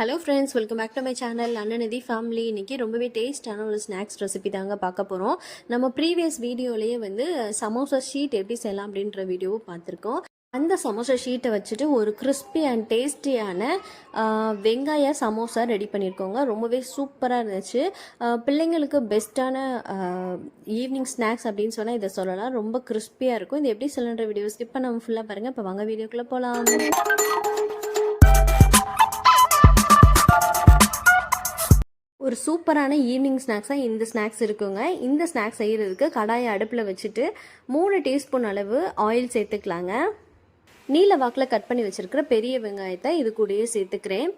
Hello friends welcome back to my channel Annanidhi family இன்றைக்கி ரொம்பவே டேஸ்டான ஒரு ஸ்நாக்ஸ் ரெசிபி தாங்க பார்க்க போகிறோம் நம்ம ப்ரீவியஸ் வீடியோலேயே வந்து சமோசா ஷீட் எப்படி செய்யலாம் அப்படின்ற வீடியோவும் பார்த்துருக்கோம். அந்த சமோசா ஷீட்டை வச்சுட்டு ஒரு கிறிஸ்பி அண்ட் டேஸ்டியான வெங்காய சமோசா ரெடி பண்ணியிருக்கோங்க. ரொம்பவே சூப்பராக இருந்துச்சு. பிள்ளைங்களுக்கு பெஸ்ட்டான ஈவினிங் ஸ்நாக்ஸ் அப்படின்னு சொன்னால் இதை சொல்லலாம். ரொம்ப கிறிஸ்பியாக இருக்கும். இது எப்படி சொல்லுன்ற வீடியோ ஸ்கிப் நம்ம ஃபுல்லாக பாருங்கள் இப்போ வாங்க வீடியோக்குள்ளே போகலாம் ஒரு சூப்பரான ஈவினிங் ஸ்நாக்ஸாக இந்த ஸ்நாக்ஸ் இருக்குங்க. இந்த ஸ்நாக்ஸ் செய்கிறதுக்கு கடாயை அடுப்பில் வச்சுட்டு மூணு டீஸ்பூன் அளவு ஆயில் சேர்த்துக்கலாங்க. நீல வாக்கில் கட் பண்ணி வச்சுருக்கிற பெரிய வெங்காயத்தை இது கூடயே சேர்த்துக்கிறேன்.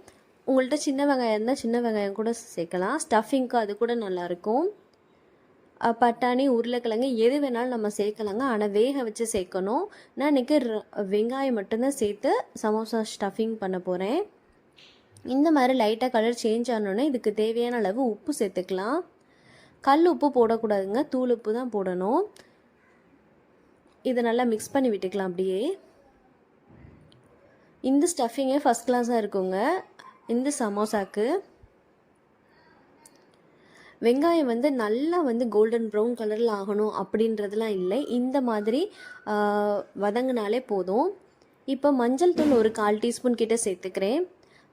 உங்கள்கிட்ட சின்ன வெங்காயம் இருந்தால் சின்ன வெங்காயம் கூட சேர்க்கலாம். ஸ்டஃபிங்க்கு அது கூட நல்லாயிருக்கும். பட்டாணி உருளைக்கிழங்கு எது வேணாலும் நம்ம சேர்க்கலாங்க. ஆனால் வேக வச்சு சேர்க்கணும். நான் இன்றைக்கி வெங்காயம் மட்டும்தான் சேர்த்து சமோசா ஸ்டஃபிங் பண்ண போகிறேன் இந்த மாதிரி லைட்டாக கலர் சேஞ்ச் ஆனோடனே இதுக்கு தேவையான அளவு உப்பு சேர்த்துக்கலாம். கல் உப்பு போடக்கூடாதுங்க. தூள் உப்பு தான் போடணும். இதை நல்லா மிக்ஸ் பண்ணி விட்டுக்கலாம் அப்படியே. இந்த ஸ்டஃபிங்கே ஃபஸ்ட் கிளாஸாக இருக்குங்க. இந்த சமோசாக்கு. வெங்காயம் வந்து நல்லா வந்து கோல்டன் ப்ரௌன் கலரில் ஆகணும் அப்படின்றதுலாம் இல்லை. இந்த மாதிரி வதங்கினாலே போதும். இப்போ மஞ்சள் தூள் ஒரு கால் டீஸ்பூன் கிட்டே சேர்த்துக்கிறேன்.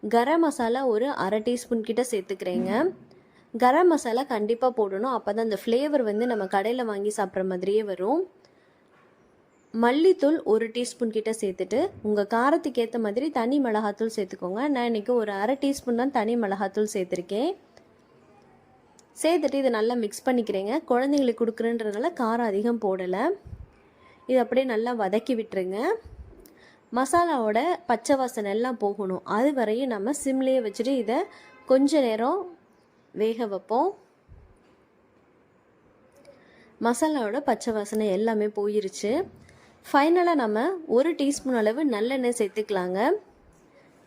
கரம் மசாலா ஒரு அரை டீஸ்பூன் கிட்ட சேர்த்துக்கிறேங்க. கரம் மசாலா கண்டிப்பாக போடணும். அப்போ தான் அந்த ஃப்ளேவர் வந்து நம்ம கடையில் வாங்கி சாப்பிட்ற மாதிரியே வரும். மல்லித்தூள் ஒரு டீஸ்பூன் கிட்ட சேர்த்துட்டு உங்கள் காரத்துக்கு ஏற்ற மாதிரி தனி மிளகாத்தூள் சேர்த்துக்கோங்க. நான் இன்றைக்கி ஒரு அரை டீஸ்பூன் தான் தனி மிளகாத்தூள் சேர்த்துருக்கேன். சேர்த்துட்டு இதை நல்லா மிக்ஸ் பண்ணிக்கிறேங்க. குழந்தைங்களுக்கு கொடுக்குறன்றதுனால காரம் அதிகம் போடலை. இது அப்படியே நல்லா வதக்கி விட்டுருங்க. மசாலாவோட பச்சை வாசனை எல்லாம் போகணும். அது வரையும் நம்ம சிம்லேயே வச்சுட்டு இதை கொஞ்ச நேரம் வேக வைப்போம். மசாலாவோட பச்சை வாசனை எல்லாமே போயிருச்சு. ஃபைனலாக நம்ம ஒரு டீஸ்பூன் அளவு நல்லெண்ணெய் சேர்த்துக்கலாங்க.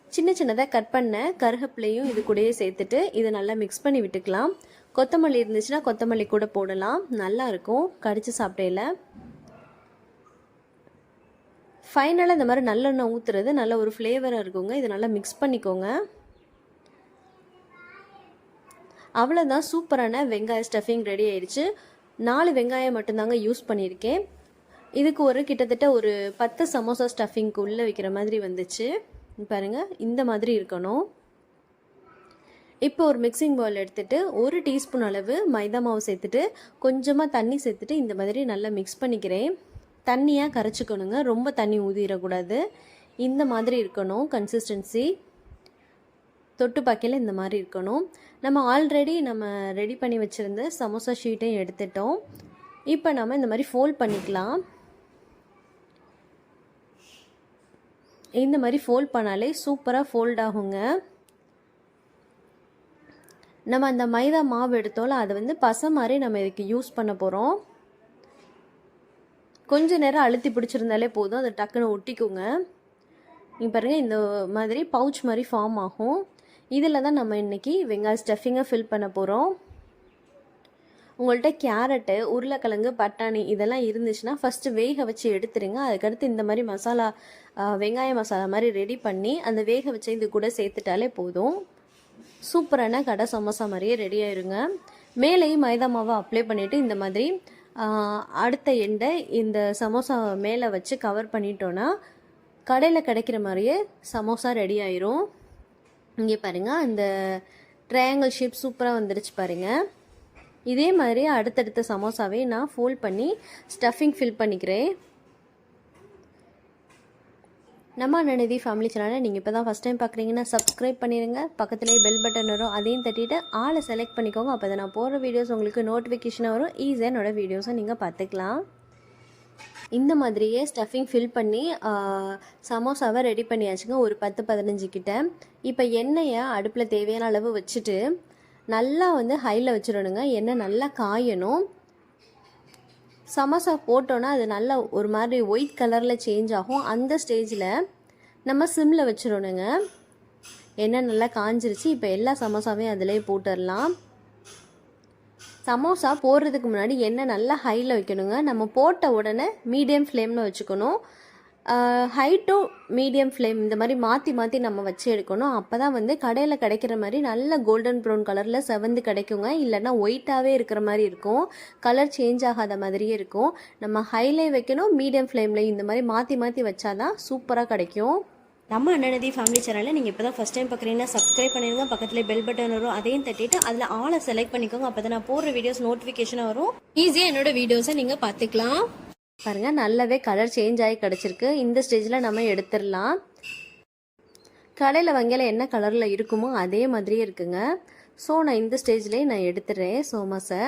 சின்ன சின்னதாக கட் பண்ண கருகப்பிலையும் இது கூடயே சேர்த்துட்டு இதை நல்லா மிக்ஸ் பண்ணி விட்டுக்கலாம். கொத்தமல்லி இருந்துச்சுன்னா கொத்தமல்லி கூட போடலாம். நல்லா இருக்கும். கடிச்சு சாப்பிடையில. ஃபைனலாக இந்த மாதிரி நல்லெண்ணெய் ஊற்றுறது நல்ல ஒரு ஃப்ளேவராக இருக்குங்க. இதை நல்லா மிக்ஸ் பண்ணிக்கோங்க. அவ்வளோதான் சூப்பரான வெங்காய ஸ்டஃபிங் ரெடி ஆயிடுச்சு. நாலு வெங்காயம் மட்டும்தாங்க யூஸ் பண்ணியிருக்கேன். இதுக்கு ஒரு கிட்டத்தட்ட ஒரு பத்து சமோசா ஸ்டஃபிங்க்கு உள்ளே வைக்கிற மாதிரி வந்துச்சு. பாருங்க இந்த மாதிரி இருக்கணும். இப்போ ஒரு மிக்சிங் பவுல் எடுத்துகிட்டு ஒரு டீஸ்பூன் அளவு மைதா மாவு சேர்த்துட்டு கொஞ்சமாக தண்ணி சேர்த்துட்டு இந்த மாதிரி நல்லா மிக்ஸ் பண்ணிக்கிறேன். தண்ணியாக கரைச்சிக்கணுங்க. ரொம்ப தண்ணி ஊதிடக்கூடாது இந்த மாதிரி இருக்கணும். கன்சிஸ்டன்சி தொட்டு பாக்கையில் இந்த மாதிரி இருக்கணும். நம்ம ஆல்ரெடி நம்ம ரெடி பண்ணி வச்சுருந்த சமோசா ஷீட்டையும் எடுத்துட்டோம். இப்போ நம்ம இந்த மாதிரி ஃபோல்ட் பண்ணிக்கலாம். இந்த மாதிரி ஃபோல்ட் பண்ணாலே சூப்பராக ஃபோல்ட் ஆகுங்க. நம்ம அந்த மைதா மாவு எடுத்தோம்ல அதை வந்து பசை மாதிரி நம்ம இதுக்கு யூஸ் பண்ண போகிறோம் கொஞ்ச நேரம் அழுத்தி பிடிச்சிருந்தாலே போதும். அதை டக்குன்னு ஒட்டிக்குங்க. நீ பாருங்கள் இந்த மாதிரி பவுச் மாதிரி ஃபார்ம் ஆகும். இதில் தான் நம்ம இன்றைக்கி வெங்காய ஸ்டஃபிங்கை ஃபில் பண்ண போகிறோம் உங்கள்கிட்ட கேரட்டு உருளைக்கிழங்கு பட்டாணி இதெல்லாம் இருந்துச்சுன்னா ஃபஸ்ட்டு வேக வச்சு எடுத்துருங்க. அதுக்கடுத்து இந்த மாதிரி மசாலா வெங்காய மசாலா மாதிரி ரெடி பண்ணி அந்த வேக வச்சு இது கூட சேர்த்துட்டாலே போதும். சூப்பரான கடை சமோசா மாதிரியே ரெடி ஆயிருங்க. மேலேயும் மைதா மாவை அப்ளை பண்ணிவிட்டு இந்த மாதிரி அடுத்த எண்டை இந்த சமோசா மேலே வச்சு கவர் பண்ணிட்டோன்னா கடையில் கிடைக்கிற மாதிரியே சமோசா ரெடி ஆயிரும். இங்கே பாருங்கள் அந்த ட்ரையாங்கிள் ஷேப் சூப்பராக வந்துடுச்சு பாருங்கள் இதே மாதிரி அடுத்தடுத்த சமோசாவே நான் ஃபோல்ட் பண்ணி ஸ்டஃபிங் ஃபில் பண்ணிக்கிறேன். நம்ம அண்ணநிதி ஃபேமிலி சேனலை நீங்கள் இப்போ தான் ஃபஸ்ட் டைம் பார்க்குறீங்கன்னா சப்ஸ்கிரைப் பண்ணிடுங்க பக்கத்துலேயே பெல் பட்டன் வரும். அதையும் தட்டிட்டு ஆளை செலக்ட் பண்ணிக்கோங்க. அப்போ தான் நான் போகிற வீடியோஸ் உங்களுக்கு நோட்டிஃபிகேஷனாக வரும். ஈஸியாக என்னோடய வீடியோஸை நீங்கள் பார்த்துக்கலாம். இந்த மாதிரியே ஸ்டஃபிங் ஃபில் பண்ணி சமோசாவை ரெடி பண்ணியாச்சுங்க. ஒரு பத்து பதினஞ்சு கிட்ட. இப்போ எண்ணெயை அடுப்பில் தேவையான அளவு வச்சுட்டு நல்லா வந்து ஹையில் வச்சிடணுங்க. எண்ணெய் நல்லா காயணும். சமோசா போட்டோன்னா அது நல்லா ஒரு மாதிரி ஒயிட் கலரில் சேஞ்ச் ஆகும். அந்த ஸ்டேஜில் நம்ம சிம்மில் வச்சிடணுங்க. எண்ணெய் நல்லா காஞ்சிருச்சு. இப்போ எல்லா சமோசாவையும் அதிலே போட்டுடலாம். சமோசா போடுறதுக்கு முன்னாடி எண்ணெய் நல்லா ஹையில் வைக்கணுங்க. நம்ம போட்ட உடனே மீடியம் ஃப்ளேமில் வச்சுக்கணும். ஹை டு மீடியம் ஃப்ளேம் இந்த மாதிரி மாற்றி மாற்றி நம்ம வச்சு எடுக்கணும். அப்போ தான் வந்து கடையில் கிடைக்கிற மாதிரி நல்ல கோல்டன் ப்ரௌன் கலரில் செவந்து கிடைக்குங்க. இல்லைன்னா ஒயிட்டாகவே இருக்கிற மாதிரி இருக்கும். கலர் சேஞ்ச் ஆகாத மாதிரியே இருக்கும். நம்ம ஹைலே வைக்கணும் மீடியம் ஃப்ளேமில் இந்த மாதிரி மாற்றி மாற்றி வச்சாதான் சூப்பராக கிடைக்கும். நம்ம அண்ணனதி ஃபேமிலி சேனலில் நீங்கள் இப்போ தான் ஃபஸ்ட் டைம் பார்க்குறீங்கன்னா சப்ஸ்கிரைப் பண்ணிடுங்க. பக்கத்தில் பெல் பட்டன் வரும் அதையும் தட்டிட்டு அதில் ஆளை செலக்ட் பண்ணிக்கோங்க. அப்போ தான் நான் போடுற வீடியோஸ் நோட்டிஃபிகேஷனாக வரும். ஈஸியாக என்னோட வீடியோஸை நீங்கள் பார்த்துக்கலாம். பாருங்க நல்லாவே கலர் சேஞ்ச் ஆகி கிடச்சிருக்கு. இந்த ஸ்டேஜில் நம்ம எடுத்துடலாம். கடையில் வங்கியில் என்ன கலரில் இருக்குமோ அதே மாதிரியே இருக்குங்க. ஸோ நான் இந்த ஸ்டேஜ்லேயே நான் எடுத்துடுறேன் சோமாஸை.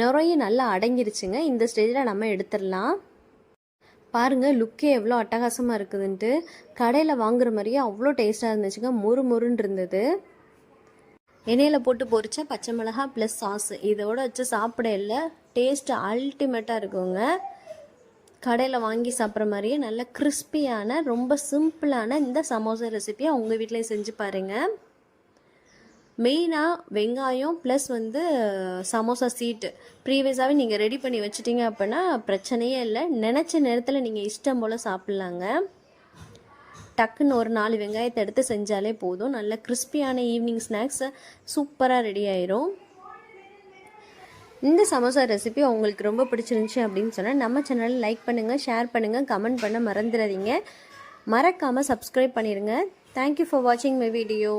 நிறைய நல்லா அடங்கிருச்சுங்க. இந்த ஸ்டேஜில் நம்ம எடுத்துடலாம். பாருங்கள் லுக்கே எவ்வளோ அட்டகாசமாக இருக்குதுன்ட்டு. கடையில் வாங்குற மாதிரியே அவ்வளோ டேஸ்ட்டாக இருந்துச்சுங்க. மொறு மொறுன்னு இருந்தது. எண்ணெயில் போட்டு பொரிச்ச பச்சை மிளகா ப்ளஸ் சாஸ் இதோட வச்சு சாப்பிட இல்லை. டேஸ்ட் அல்டிமேட்டாக இருக்குங்க. கடையில் வாங்கி சாப்பிட்ற மாதிரியே நல்ல கிறிஸ்பியான ரொம்ப சிம்பிளான இந்த சமோசா ரெசிபியை உங்கள் வீட்டிலையும் செஞ்சு பாருங்கள் மெயினாக வெங்காயம் ப்ளஸ் வந்து சமோசா சீட்டு ப்ரீவியஸாகவே நீங்கள் ரெடி பண்ணி வச்சிட்டீங்க அப்படின்னா பிரச்சனையே இல்லை. நினச்ச நேரத்தில் நீங்கள் இஷ்டம் போல் சாப்பிட்லாங்க. டக்குன்னு ஒரு நாலு வெங்காயத்தை எடுத்து செஞ்சாலே போதும். நல்ல கிறிஸ்பியான ஈவினிங் ஸ்நாக்ஸ் சூப்பராக ரெடி ஆயிரும். இந்த சமோசா ரெசிபி உங்களுக்கு ரொம்ப பிடிச்சிருந்துச்சி அப்படின்னு சொன்னால் நம்ம சேனலில் லைக் பண்ணுங்கள் ஷேர் பண்ணுங்கள் கமெண்ட் பண்ண மறந்துடாதீங்க. மறக்காமல் சப்ஸ்கிரைப் பண்ணிடுங்க தேங்க்யூ ஃபார் வாட்சிங் மை வீடியோ